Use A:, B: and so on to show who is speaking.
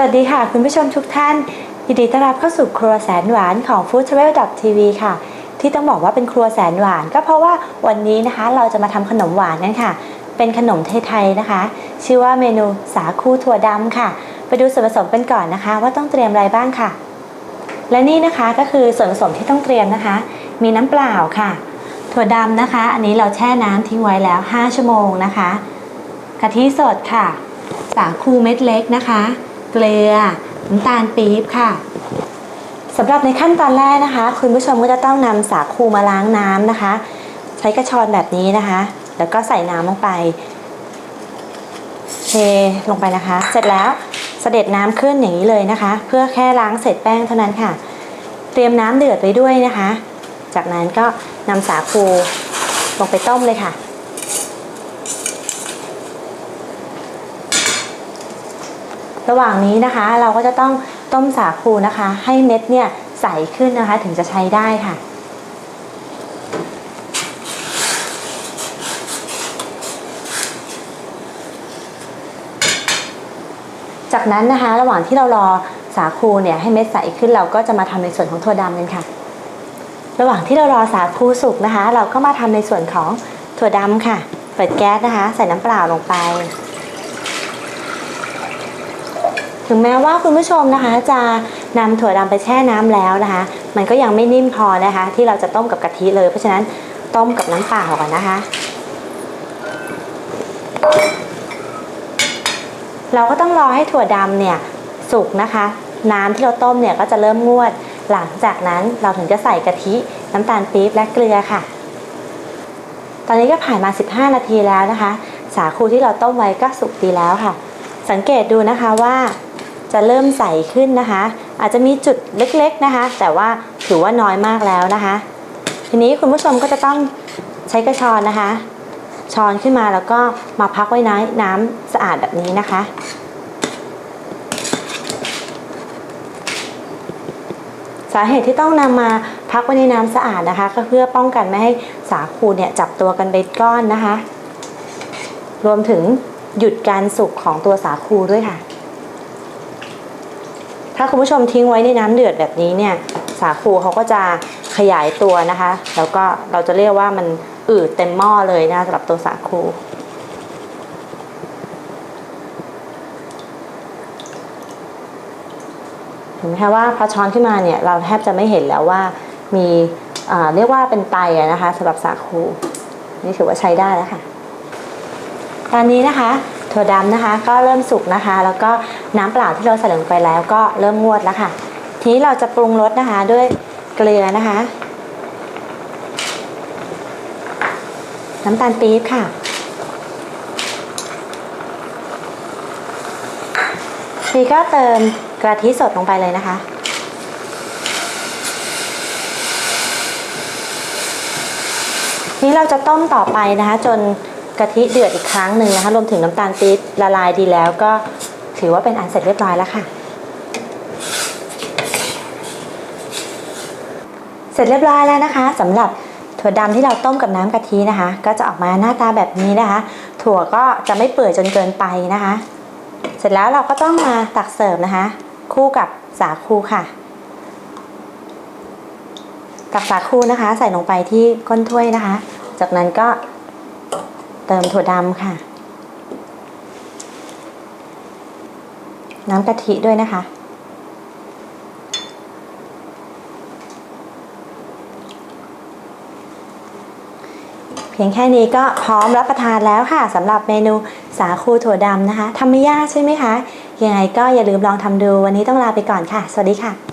A: สวัสดีค่ะ คุณผู้ชมทุกท่าน ยินดีต้อนรับเข้าสู่ครัวแสนหวานของ Food Travel TV ค่ะ ที่ต้องบอกว่าเป็นครัวแสนหวาน ก็เพราะว่าวันนี้นะคะเราจะมาทำขนมหวานกันค่ะ เป็นขนมไทยๆนะคะ ชื่อว่าเมนูสาคูถั่วดำค่ะ ไปดูส่วนผสมกันก่อนนะคะ ว่าต้องเตรียมอะไรบ้างค่ะ และนี่นะคะก็คือส่วนผสมที่ต้องเตรียมนะคะ มีน้ำเปล่าค่ะ ถั่วดำนะคะ อันนี้เราแช่น้ำทิ้งไว้แล้ว 5 ชั่วโมงนะคะกะทิสดค่ะ สาคูเม็ดเล็กนะคะ เกลือน้ำตาลปี๊บค่ะสำหรับในขั้นตอนแรกนะคะ คุณผู้ชมก็จะต้องนำสาคูมาล้างน้ำนะคะ ใช้กระชอนแบบนี้นะคะ แล้วก็ใส่น้ำลงไปเทลงไปนะคะ เสร็จแล้วเสด็จน้ำขึ้นอย่างนี้เลยนะคะ เพื่อแค่ล้างเศษแป้งเท่านั้นค่ะ เตรียมน้ำเดือดไว้ด้วยนะคะ จากนั้นก็นำสาคูลงไปต้มเลยค่ะ ระหว่างนี้นะคะเราก็จะต้องต้มสาคูนะคะ ให้เม็ดเนี่ยใสขึ้นนะคะถึงจะใช้ได้ค่ะ จากนั้นนะคะ ระหว่างที่เรารอสาคูเนี่ยให้เม็ดใสขึ้นเราก็จะมาทำในส่วนของถั่วดำกันค่ะ ระหว่างที่เรารอสาคูสุกนะคะ เราก็มาทำในส่วนของถั่วดำค่ะ เปิดแก๊สนะคะ ใส่น้ำเปล่าลงไป ถึงแม้ว่าคุณผู้ชมนะคะ จะนำถั่วดำไปแช่น้ำแล้วนะคะ มันก็ยังไม่นิ่มพอนะคะ ที่เราจะต้มกับกะทิเลย เพราะฉะนั้นต้มกับน้ำเปล่าก่อนนะคะ เราก็ต้องรอให้ถั่วดำเนี่ยสุกนะคะ น้ำที่เราต้มเนี่ยก็จะเริ่มงวด หลังจากนั้นเราถึงจะใส่กะทิน้ำตาลปี๊บและเกลือค่ะ ตอนนี้ก็ผ่านมา 15 นาทีแล้วนะคะ สาคูที่เราต้มไว้ก็สุกดีแล้วค่ะ สังเกตดูนะคะว่า จะเริ่มใสขึ้นนะคะ อาจจะมีจุดเล็กๆนะคะ แต่ว่าถือว่าน้อยมากแล้วนะคะ ทีนี้คุณผู้ชมก็จะต้องใช้กระชอนนะคะ ช้อนขึ้นมาแล้วก็มาพักไว้ในน้ำสะอาดแบบนี้นะคะ สาเหตุที่ต้องนำมาพักไว้ในน้ำสะอาดนะคะ ก็เพื่อป้องกันไม่ให้สาคูเนี่ยจับตัวกันเป็นก้อนนะคะ รวมถึงหยุดการสุกของตัวสาคูด้วยค่ะ ถ้าคุณผู้ชมทิ้งไว้ในน้ำเดือดแบบนี้เนี่ยสาคูเขาก็จะขยายตัวนะคะ แล้วก็เราจะเรียกว่ามันอืดเต็มหม้อเลยนะสำหรับตัวสาคูเห็นไหมคะว่าพอช้อนขึ้นมาเนี่ยเราแทบจะไม่เห็นแล้วว่ามีเรียกว่าเป็นไตนะคะสำหรับสาคูนี่ถือว่าใช้ได้แล้วค่ะ ตอนนี้นะคะถั่วดำนะคะก็เริ่มสุกนะคะ แล้วก็ น้ำเปล่าที่เราใส่ลงไปแล้วก็เริ่มงวดแล้วค่ะ ทีนี้เราจะปรุงรสนะคะด้วยเกลือนะคะ น้ำตาลปี๊บค่ะทีก็เติมกะทิสดลงไปเลยนะคะ นี้เราจะต้มต่อไปนะคะ จนกะทิเดือดอีกครั้งหนึ่งนะคะ รวมถึงน้ำตาลปี๊บละลายดีแล้วก็ ถือว่าเป็นอันเสร็จเรียบร้อยแล้วค่ะ เสร็จเรียบร้อยแล้วนะคะสำหรับถั่วดำที่เราต้มกับน้ำกะทินะคะ ก็จะออกมาหน้าตาแบบนี้นะคะ ถั่วก็จะไม่เปื่อยจนเกินไปนะคะ เสร็จแล้วเราก็ต้องมาตักเสิร์ฟนะคะ คู่กับสาคูค่ะ ตักสาคูนะคะ ใส่ลงไปที่ก้นถ้วยนะคะ จากนั้นก็เติมถั่วดำค่ะ น้ำกะทิด้วยนะคะ เพียงแค่นี้ก็พร้อมรับประทานแล้วค่ะสำหรับเมนูสาคูถั่วดำนะคะทำไม่ยากใช่ไหมคะ ยังไงก็อย่าลืมลองทำดูวันนี้ต้องลาไปก่อนค่ะ สวัสดีค่ะ